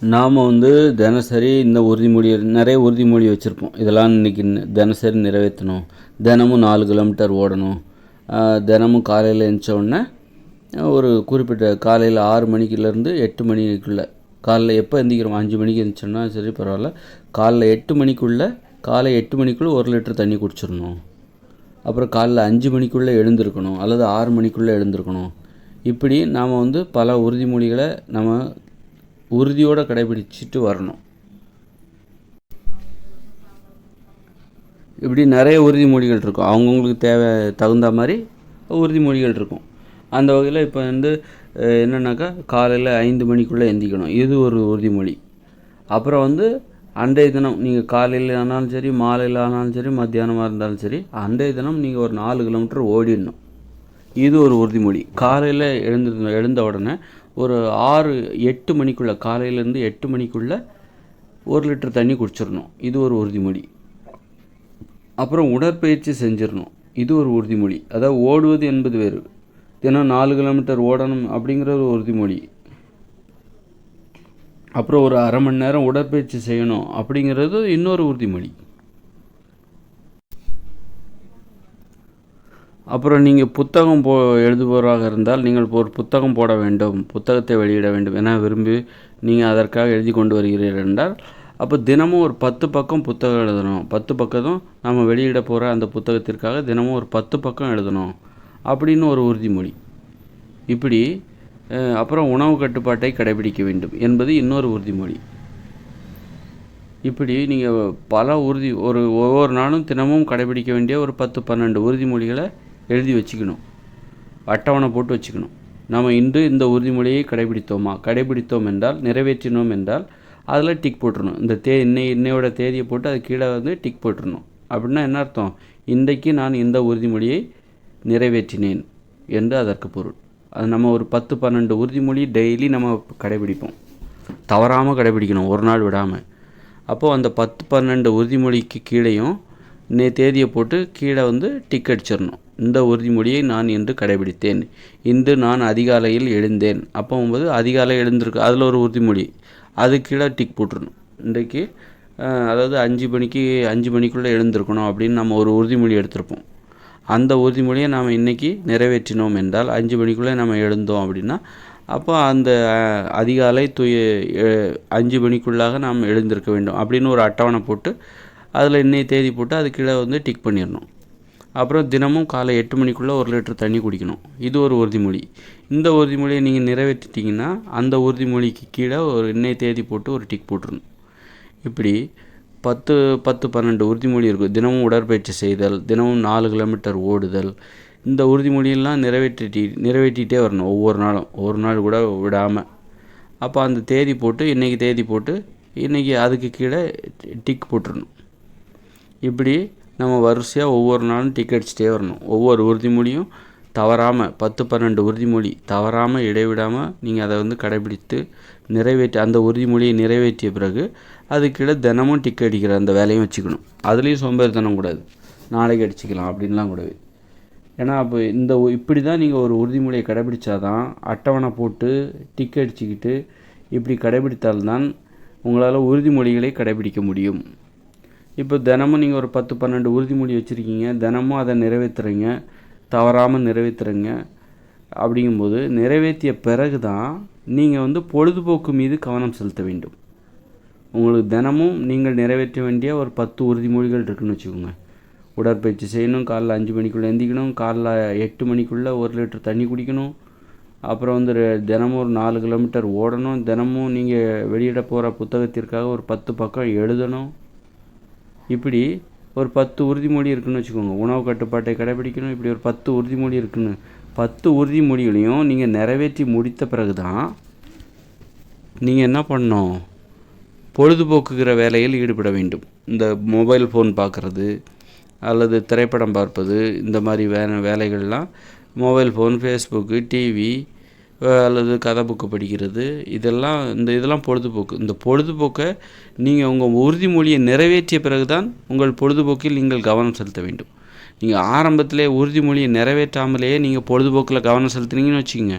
நாம் வந்து தினசரி இந்த உறுதிமொழி நிறைய உறுதிமொழி வச்சுருப்போம். இதெல்லாம் இன்றைக்கி தினசரி நிறைவேற்றணும். தினமும் நாலு கிலோமீட்டர் ஓடணும். தினமும் காலையில் எழுந்திரிச்ச ஒரு குறிப்பிட்ட காலையில் ஆறு மணிக்குலேருந்து எட்டு மணிக்குள்ளே காலைல எப்போ எந்திக்கிறோம் அஞ்சு மணிக்கு எழுந்திரிச்சோன்னா சரி பரவாயில்ல. காலைல எட்டு மணிக்குள்ளே காலை எட்டு மணிக்குள்ளே ஒரு லிட்டர் தண்ணி குடிச்சிடணும். அப்புறம் காலைல அஞ்சு மணிக்குள்ளே எழுந்திருக்கணும் அல்லது ஆறு மணிக்குள்ளே எழுந்திருக்கணும். இப்படி நாம் வந்து பல உறுதிமொழிகளை நம்ம உறுதியோடு கடைபிடிச்சிட்டு வரணும். இப்படி நிறைய உறுதிமொழிகள் இருக்கும். அவங்கவுங்களுக்கு தேவை தகுந்த மாதிரி உறுதிமொழிகள் இருக்கும். அந்த வகையில் இப்போ வந்து என்னென்னாக்கா காலையில் ஐந்து மணிக்குள்ளே எந்திக்கணும். இது ஒரு உறுதிமொழி அப்புறம் வந்து அன்றைய தினம் நீங்கள் காலையில் ஆனாலும் சரி மாலையில் ஆனாலும் சரி மத்தியானமாக இருந்தாலும் சரி அன்றைய தினம் நீங்கள் ஒரு நாலு கிலோமீட்டர் ஓடிடணும். இது ஒரு உறுதிமொழி. காலையில் எழுந்து எழுந்த உடனே ஒரு ஆறு எட்டு மணிக்குள்ளே காலையிலேருந்து எட்டு மணிக்குள்ளே ஒரு லிட்டர் தண்ணி குடிச்சிடணும். இது ஒரு உறுதிமொழி. அப்புறம் உடற்பயிற்சி செஞ்சிடணும். இது ஒரு உறுதிமொழி. அதாவது ஓடுவது என்பது வேறு. தினம் நாலு கிலோமீட்டர் ஓடணும் அப்படிங்கிறது ஒரு உறுதிமொழி. அப்புறம் ஒரு அரை மணி நேரம் உடற்பயிற்சி செய்யணும் அப்படிங்கிறது இன்னொரு உறுதிமொழி. அப்புறம் நீங்கள் புத்தகம் போ எழுதுபவராக இருந்தால் நீங்கள் இப்போ ஒரு புத்தகம் போட வேண்டும் புத்தகத்தை வெளியிட வேண்டும் என விரும்பி நீங்கள் அதற்காக எழுதி கொண்டு வருகிறீர்கள் என்றால் அப்போ தினமும் ஒரு பத்து பக்கம் புத்தகம் எழுதணும். பத்து பக்கத்தும் நம்ம வெளியிட போகிற அந்த புத்தகத்திற்காக தினமும் ஒரு பத்து பக்கம் எழுதணும் அப்படின்னு ஒரு உறுதிமொழி. இப்படி அப்புறம் உணவு கட்டுப்பாட்டை கடைபிடிக்க வேண்டும் என்பது இன்னொரு உறுதிமொழி. இப்படி நீங்கள் பல உறுதி ஒரு ஒவ்வொரு நாளும் தினமும் கடைபிடிக்க வேண்டிய ஒரு பத்து பன்னெண்டு உறுதிமொழிகளை எழுதி வச்சுக்கணும். அட்டவணை போட்டு வச்சுக்கணும். நம்ம இன்று இந்த உறுதிமொழியை கடைபிடித்தோமா? கடைபிடித்தோம் என்றால் நிறைவேற்றினோம் என்றால் அதில் டிக் போட்டுருணும் இந்த தே இன்னை இன்னையோட தேதியை போட்டு அது கீழே வந்து டிக் போட்டுறணும். அப்படின்னா என்ன அர்த்தம்? இன்றைக்கு நான் இந்த உறுதிமொழியை நிறைவேற்றினேன் என்று அதற்கு பொருள். அது நம்ம ஒரு பத்து பன்னெண்டு உறுதிமொழி டெய்லி நம்ம கடைபிடிப்போம். தவறாமல் கடைபிடிக்கணும் ஒரு நாள் விடாமல் அப்போது அந்த பத்து பன்னெண்டு உறுதிமொழிக்கு கீழேயும் நே தேதியை போட்டு கீழே வந்து டிக் அடிச்சிடணும். இந்த உறுதிமொழியை நான் இன்று கடைபிடித்தேன். இன்று நான் அதிகாலையில் எழுந்தேன். அப்போது அதிகாலை எழுந்திருக்கு. அதில் ஒரு உறுதிமொழி. அது கீழே டிக் போட்டுருணும் இன்றைக்கு அதாவது அஞ்சு மணிக்கு அஞ்சு மணிக்குள்ளே எழுந்திருக்கணும் அப்படின்னு நம்ம ஒரு உறுதிமொழி எடுத்திருப்போம். அந்த உறுதிமொழியை நாம் இன்றைக்கி நிறைவேற்றினோம் என்றால் அஞ்சு மணிக்குள்ளே நம்ம எழுந்தோம் அப்படின்னா அப்போ அந்த அதிகாலை துய அஞ்சு மணிக்குள்ளாக நாம் எழுந்திருக்க வேண்டும் அப்படின்னு ஒரு அட்டவணை போட்டு அதில் இன்னைய தேதி போட்டு அது கீழே வந்து டிக் பண்ணிடணும். அப்புறம் தினமும் காலை எட்டு மணிக்குள்ளே ஒரு லிட்டர் தண்ணி குடிக்கணும். இது ஒரு உறுதிமொழி. இந்த உறுதிமொழியை நீங்கள் நிறைவேற்றிட்டீங்கன்னா அந்த உறுதிமொழிக்கு கீழே ஒரு இன்னைய தேதி போட்டு ஒரு டிக் போட்டுருணும் இப்படி பத்து பத்து பன்னெண்டு உறுதிமொழி இருக்கும். தினமும் உடற்பயிற்சி செய்தல் தினமும் நாலு கிலோமீட்டர் ஓடுதல். இந்த உறுதிமொழியெல்லாம் நிறைவேற்றிட்டு நிறைவேற்றிட்டே வரணும் ஒவ்வொரு நாளும். ஒரு நாள் கூட விடாமல் அப்போ அந்த தேதி போட்டு இன்றைக்கி தேதி போட்டு இன்றைக்கி அதுக்கு கீழே டிக் போட்டுறணும். இப்படி நம்ம வரிசையாக ஒவ்வொரு நாளும் டிக் அடிச்சுட்டே வரணும். ஒவ்வொரு உறுதிமொழியும் தவறாமல் பத்து பன்னெண்டு உறுதிமொழி தவறாமல் இடைவிடாமல் நீங்கள் அதை வந்து கடைபிடித்து நிறைவேற்றி அந்த உறுதிமொழியை நிறைவேற்றிய பிறகு அதுக்கீழே தினமும் டிக் அடிக்கிற அந்த வேலையும் வச்சுக்கணும். அதுலேயும் சோம்பேறித்தனம் கூடாது. நாளைக்கு அடிச்சுக்கலாம் அப்படின்லாம் கூடவே. ஏன்னா அப்போ இந்த இப்படி தான் நீங்கள் ஒரு உறுதிமொழியை கடைபிடிச்சாதான் அட்டவணை போட்டு டிக் அடிச்சுக்கிட்டு இப்படி கடைபிடித்தால்தான் உங்களால் உறுதிமொழிகளை கடைபிடிக்க முடியும். இப்போ தினமும் நீங்கள் ஒரு பத்து பன்னெண்டு உறுதிமொழி வச்சுருக்கீங்க. தினமும் அதை நிறைவேற்றுறீங்க தவறாமல் நிறைவேற்றுறீங்க அப்படிங்கும்போது நிறைவேற்றிய பிறகு தான் நீங்கள் வந்து பொழுதுபோக்கு மீது கவனம் செலுத்த வேண்டும். உங்களுக்கு தினமும் நீங்கள் நிறைவேற்ற வேண்டிய ஒரு பத்து உறுதிமொழிகள் இருக்குன்னு வச்சுக்கோங்க. உடற்பயிற்சி செய்யணும் காலைல அஞ்சு மணிக்குள்ளே எந்திக்கணும் காலைல எட்டு மணிக்குள்ளே ஒரு லிட்டர் தண்ணி குடிக்கணும். அப்புறம் வந்து ரெ- தினமும் ஒரு நாலு கிலோமீட்டர் ஓடணும். தினமும் நீங்கள் வெளியிட போகிற புத்தகத்திற்காக ஒரு பத்து பக்கம் எழுதணும். இப்படி ஒரு பத்து உறுதிமொழி இருக்குதுன்னு வச்சுக்கோங்க. உணவு கட்டுப்பாட்டை கடைபிடிக்கணும். இப்படி ஒரு பத்து உறுதிமொழி இருக்குன்னு. பத்து உறுதிமொழிகளையும் நீங்கள் நிறைவேற்றி முடித்த பிறகு தான் நீங்கள் என்ன பண்ணணும்? பொழுதுபோக்குகிற வேலையில் ஈடுபட வேண்டும். இந்த மொபைல் ஃபோன் பார்க்குறது அல்லது திரைப்படம் பார்ப்பது இந்த மாதிரி வே வேலைகள்லாம் மொபைல் ஃபோன் ஃபேஸ்புக்கு டிவி அல்லது கதை புக்கு படிக்கிறது இதெல்லாம் இந்த இதெல்லாம் பொழுதுபோக்கு. இந்த பொழுதுபோக்கை நீங்கள் உங்கள் உறுதிமொழியை நிறைவேற்றிய பிறகு தான் உங்கள் பொழுதுபோக்கில் நீங்கள் கவனம் செலுத்த வேண்டும். நீங்கள் ஆரம்பத்திலே உறுதிமொழியை நிறைவேற்றாமலேயே நீங்கள் பொழுதுபோக்கில் கவனம் செலுத்துனீங்கன்னு வச்சுக்கோங்க.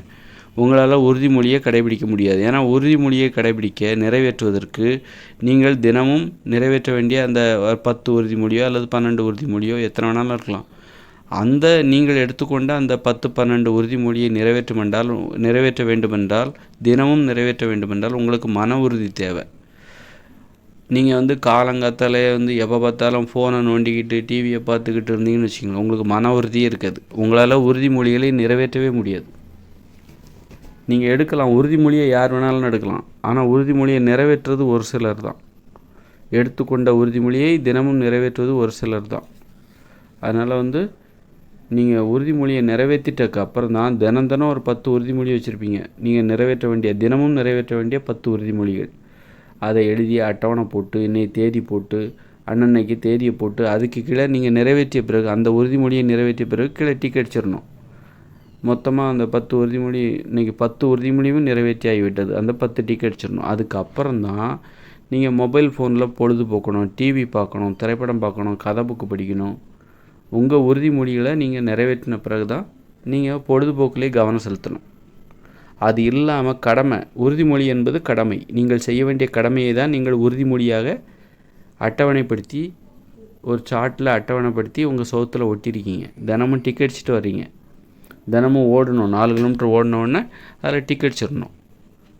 உங்களால் உறுதிமொழியை கடைபிடிக்க முடியாது. ஏன்னா உறுதிமொழியை கடைபிடிக்க நிறைவேற்றுவதற்கு நீங்கள் தினமும் நிறைவேற்ற வேண்டிய அந்த பத்து உறுதிமொழியோ அல்லது பன்னெண்டு உறுதிமொழியோ எத்தனை வேணாலும் இருக்கலாம். அந்த நீங்கள் எடுத்துக்கொண்ட அந்த பத்து பன்னெண்டு உறுதிமொழியை நிறைவேற்றும் என்றால் நிறைவேற்ற வேண்டுமென்றால் தினமும் நிறைவேற்ற வேண்டுமென்றால் உங்களுக்கு மன உறுதி தேவை. நீங்கள் வந்து காலங்காத்தாலே வந்து எப்போ பார்த்தாலும் ஃபோனை நோண்டிக்கிட்டு டிவியை பார்த்துக்கிட்டு இருந்தீங்கன்னு வச்சுக்கோங்க உங்களுக்கு மன உறுதியே இருக்காது. உங்களால் உறுதிமொழிகளை நிறைவேற்றவே முடியாது. நீங்கள் எடுக்கலாம் உறுதிமொழியை யார் வேணாலும் எடுக்கலாம். ஆனால் உறுதிமொழியை நிறைவேற்றுறது ஒரு சிலர் தான். எடுத்துக்கொண்ட உறுதிமொழியை தினமும் நிறைவேற்றுவது ஒரு சிலர் தான். அதனால் வந்து நீங்கள் உறுதிமொழியை நிறைவேற்றிட்டக்கு அப்புறம் தான் தினம் தினம் ஒரு பத்து உறுதிமொழி வச்சுருப்பீங்க. நீங்கள் நிறைவேற்ற வேண்டிய தினமும் நிறைவேற்ற வேண்டிய பத்து உறுதிமொழிகள். அதை எழுதி அட்டவணை போட்டு இன்னைக்கு தேதி போட்டு அன்னன்னைக்கு தேதியை போட்டு அதுக்கு கீழே நீங்கள் நிறைவேற்றிய பிறகு அந்த உறுதிமொழியை நிறைவேற்றிய பிறகு கீழே டிக் அடிச்சிடணும். மொத்தமாக அந்த பத்து உறுதிமொழி இன்றைக்கி பத்து உறுதிமொழியும் நிறைவேற்றி ஆகிவிட்டது அந்த பத்து டிக் அடிச்சிடணும். அதுக்கப்புறம் தான் நீங்கள் மொபைல் ஃபோனில் பொழுது போக்கணும் டிவி பார்க்கணும் திரைப்படம் பார்க்கணும் கதை புக்கு படிக்கணும் உங்கள் உறுதிமொழிகளை நீங்கள் நிறைவேற்றின பிறகு தான் நீங்கள் பொழுதுபோக்கிலே கவனம் செலுத்தணும். அது இல்லாமல் கடமை உறுதிமொழி என்பது கடமை. நீங்கள் செய்ய வேண்டிய கடமையை தான் நீங்கள் உறுதிமொழியாக அட்டவணைப்படுத்தி ஒரு சார்ட்டில் அட்டவணைப்படுத்தி உங்கள் சோத்தில் ஒட்டியிருக்கீங்க தினமும் டிக்கெட் அடிச்சுட்டு வர்றீங்க. தினமும் ஓடணும் நாலு கிலோமீட்டர் ஓடினோடனே அதில் டிக்கெட் அடிச்சிடணும்.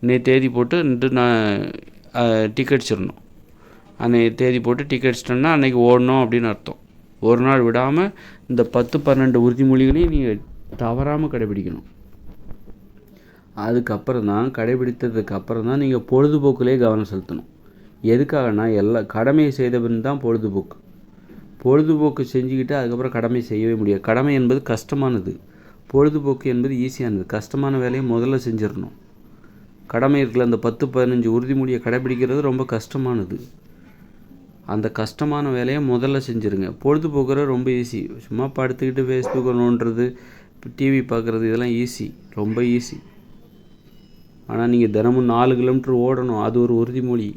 இன்னைக்கு தேதி போட்டு இன்று நான் டிக்கெட் அடிச்சிடணும். அன்னைக்கு தேதி போட்டு டிக்கெட் அடிச்சிட்டோம்னா அன்றைக்கி ஓடணும் அப்படின்னு அர்த்தம். ஒரு நாள் விடாமல் இந்த பத்து பன்னெண்டு உறுதிமொழிகளையும் நீங்கள் தவறாமல் கடைபிடிக்கணும். அதுக்கப்புறம் தான் கடைபிடித்ததுக்கு அப்புறம் தான் நீங்கள் பொழுதுபோக்குலேயே கவனம் செலுத்தணும். எதுக்காகனா எல்லா கடமையை செய்த பின் தான் பொழுதுபோக்கு. பொழுதுபோக்கு செஞ்சுக்கிட்டு அதுக்கப்புறம் கடமை செய்யவே முடியாது. கடமை என்பது கஷ்டமானது. பொழுதுபோக்கு என்பது ஈஸியானது. கஷ்டமான வேலையை முதல்ல செஞ்சிடணும். கடமை இருக்கிற அந்த பத்து பதினஞ்சு உறுதிமொழியை கடைபிடிக்கிறது ரொம்ப கஷ்டமானது. அந்த கஷ்டமான வேலையை முதல்ல செஞ்சுருங்க. பொழுதுபோக்குறது ரொம்ப ஈஸி சும்மா படுத்துக்கிட்டு ஃபேஸ்புக்கை நோண்டுறது டிவி பார்க்குறது இதெல்லாம் ஈஸி ரொம்ப ஈஸி ஆனால் நீங்கள் தினமும் நாலு கிலோமீட்டர் ஓடணும். அது ஒரு உறுதிமொழி.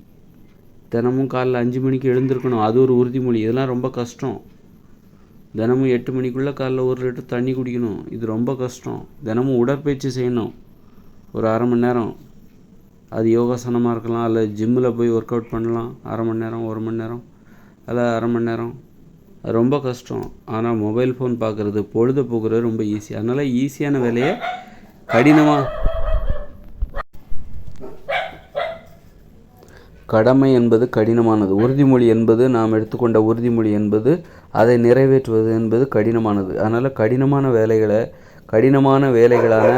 தினமும் காலைல அஞ்சு மணிக்கு எழுந்திருக்கணும். அது ஒரு உறுதிமொழி. இதெல்லாம் ரொம்ப கஷ்டம். தினமும் எட்டு மணிக்குள்ளே காலைல ஒரு லிட்டர் தண்ணி குடிக்கணும். இது ரொம்ப கஷ்டம். தினமும் உடற்பயிற்சி செய்யணும். ஒரு அரை மணி நேரம். அது யோகாசனமாக இருக்கலாம் இல்லை ஜிம்மில் போய் ஒர்க் அவுட் பண்ணலாம் அரை மணி நேரம் ஒரு மணி நேரம் இல்லை அரை மணி நேரம். ரொம்ப கஷ்டம். ஆனால் மொபைல் ஃபோன் பார்க்குறது பொழுது போக்குறது ரொம்ப ஈஸி அதனால் ஈஸியான வேலையை கடினமாக கடமை என்பது கடினமானது. உறுதிமொழி என்பது நாம் எடுத்துக்கொண்ட உறுதிமொழி என்பது அதை நிறைவேற்றுவது என்பது கடினமானது. அதனால் கடினமான வேலைகளை கடினமான வேலைகளான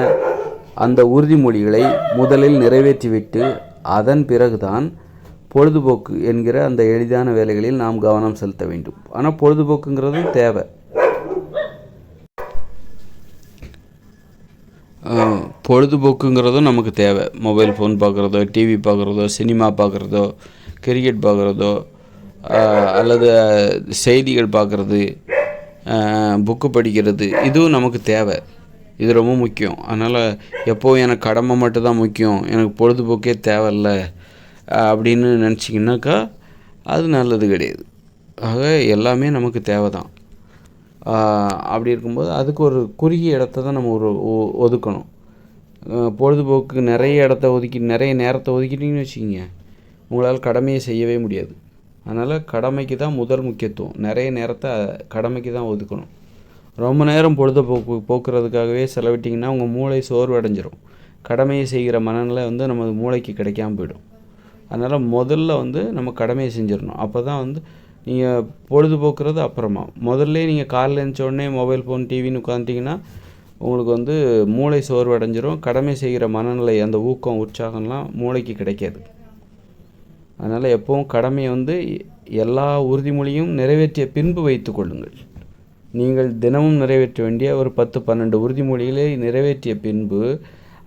அந்த உறுதிமொழிகளை முதலில் நிறைவேற்றிவிட்டு அதன் பிறகுதான் பொழுதுபோக்கு என்கிற அந்த எளிதான வேலைகளில் நாம் கவனம் செலுத்த வேண்டும். ஆனால் பொழுதுபோக்குங்கிறது தேவை. பொழுதுபோக்குங்கிறதும் நமக்கு தேவை. மொபைல் ஃபோன் பார்க்குறதோ டிவி பார்க்குறதோ சினிமா பார்க்குறதோ கிரிக்கெட் பார்க்குறதோ அல்லது செய்திகள் பார்க்குறது புக்கு படிக்கிறது இதுவும் நமக்கு தேவை. இது ரொம்ப முக்கியம். அதனால் எப்போவும் எனக்கு கடமை மட்டும்தான் முக்கியம். எனக்கு பொழுதுபோக்கே தேவையில்ல அப்படின்னு நினச்சிங்கனாக்கா அது நல்லது கிடையாது. ஆக எல்லாமே நமக்கு தேவை தான் அப்படி இருக்கும்போது அதுக்கு ஒரு குறுகிய இடத்த தான் நம்ம ஒரு ஒதுக்கணும். பொழுதுபோக்கு நிறைய இடத்த ஒதுக்கி நிறைய நேரத்தை ஒதுக்கிட்டிங்கன்னு வச்சுக்கிங்க உங்களால் கடமையை செய்யவே முடியாது. அதனால் கடமைக்கு தான் முதல் முக்கியத்துவம். நிறைய நேரத்தை கடமைக்கு தான் ஒதுக்கணும். ரொம்ப நேரம் பொழுதுபோக்கு போக்குறதுக்காகவே செலவிட்டிங்கன்னா உங்கள் மூளை சோர்வடைஞ்சிரும். கடமையை செய்கிற மனநிலை வந்து நமது மூளைக்கு கிடைக்காம போயிடும். அதனால் முதல்ல வந்து நம்ம கடமையை செஞ்சிடணும். அப்போ தான் வந்து நீங்கள் பொழுதுபோக்குறது அப்புறமா. முதல்ல நீங்கள் காலையில் எழுந்தோடனே மொபைல் ஃபோன் டிவின்னு உட்காந்துட்டிங்கன்னா உங்களுக்கு வந்து மூளை சோர்வடைஞ்சிரும். கடமை செய்கிற மனநிலை அந்த ஊக்கம் உற்சாகம்லாம் மூளைக்கு கிடைக்காது. அதனால் எப்போவும் கடமையை வந்து எல்லா உறுதிமொழியும் நிறைவேற்றிய பின்பு வைத்து கொள்ளுங்கள். நீங்கள் தினமும் நிறைவேற்ற வேண்டிய ஒரு பத்து பன்னெண்டு உறுதிமொழிகளை நிறைவேற்றிய பின்பு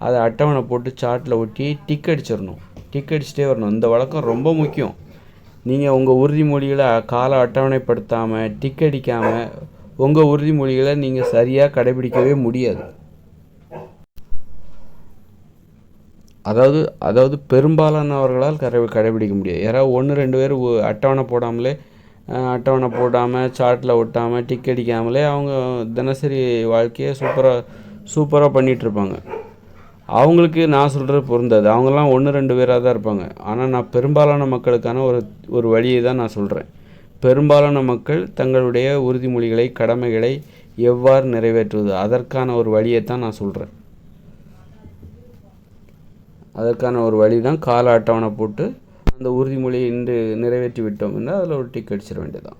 அதை அட்டவணை போட்டு சார்ட்டில் ஒட்டி டிக் அடிச்சிடணும். டிக் அடிச்சுட்டே வரணும். இந்த வழக்கம் ரொம்ப முக்கியம். நீங்கள் உங்கள் உறுதிமொழிகளை கால அட்டவணைப்படுத்தாமல் டிக் அடிக்காமல் உங்கள் உறுதிமொழிகளை நீங்கள் சரியாக கடைபிடிக்கவே முடியாது. அதாவது அதாவது பெரும்பாலானவர்களால் கடை கடைபிடிக்க முடியாது. யாராவது ஒன்று ரெண்டு பேர் அட்டவணை போடாமலே அட்டவணை போடாமல் சார்ட்டில் ஒட்டாமல் டிக் அடிக்காமலே அவங்க தினசரி வாழ்க்கையை சூப்பராக சூப்பராக பண்ணிகிட்ருப்பாங்க அவங்களுக்கு நான் சொல்கிறது பொருந்தாது. அவங்கெல்லாம் ஒன்று ரெண்டு பேராக தான் இருப்பாங்க. ஆனால் நான் பெரும்பாலான மக்களுக்கான ஒரு ஒரு வழியை தான் நான் சொல்கிறேன் பெரும்பாலான மக்கள் தங்களுடைய உறுதிமொழிகளை கடமைகளை எவ்வாறு நிறைவேற்றுவது? அதற்கான ஒரு வழியை தான் நான் சொல்கிறேன் அதற்கான ஒரு வழி தான் கால அட்டவணை போட்டு அந்த உறுதிமொழியை இன்று நிறைவேற்றி விட்டோம் என்றால் அதில் ஒரு டிக் அடிச்சிட வேண்டியதான்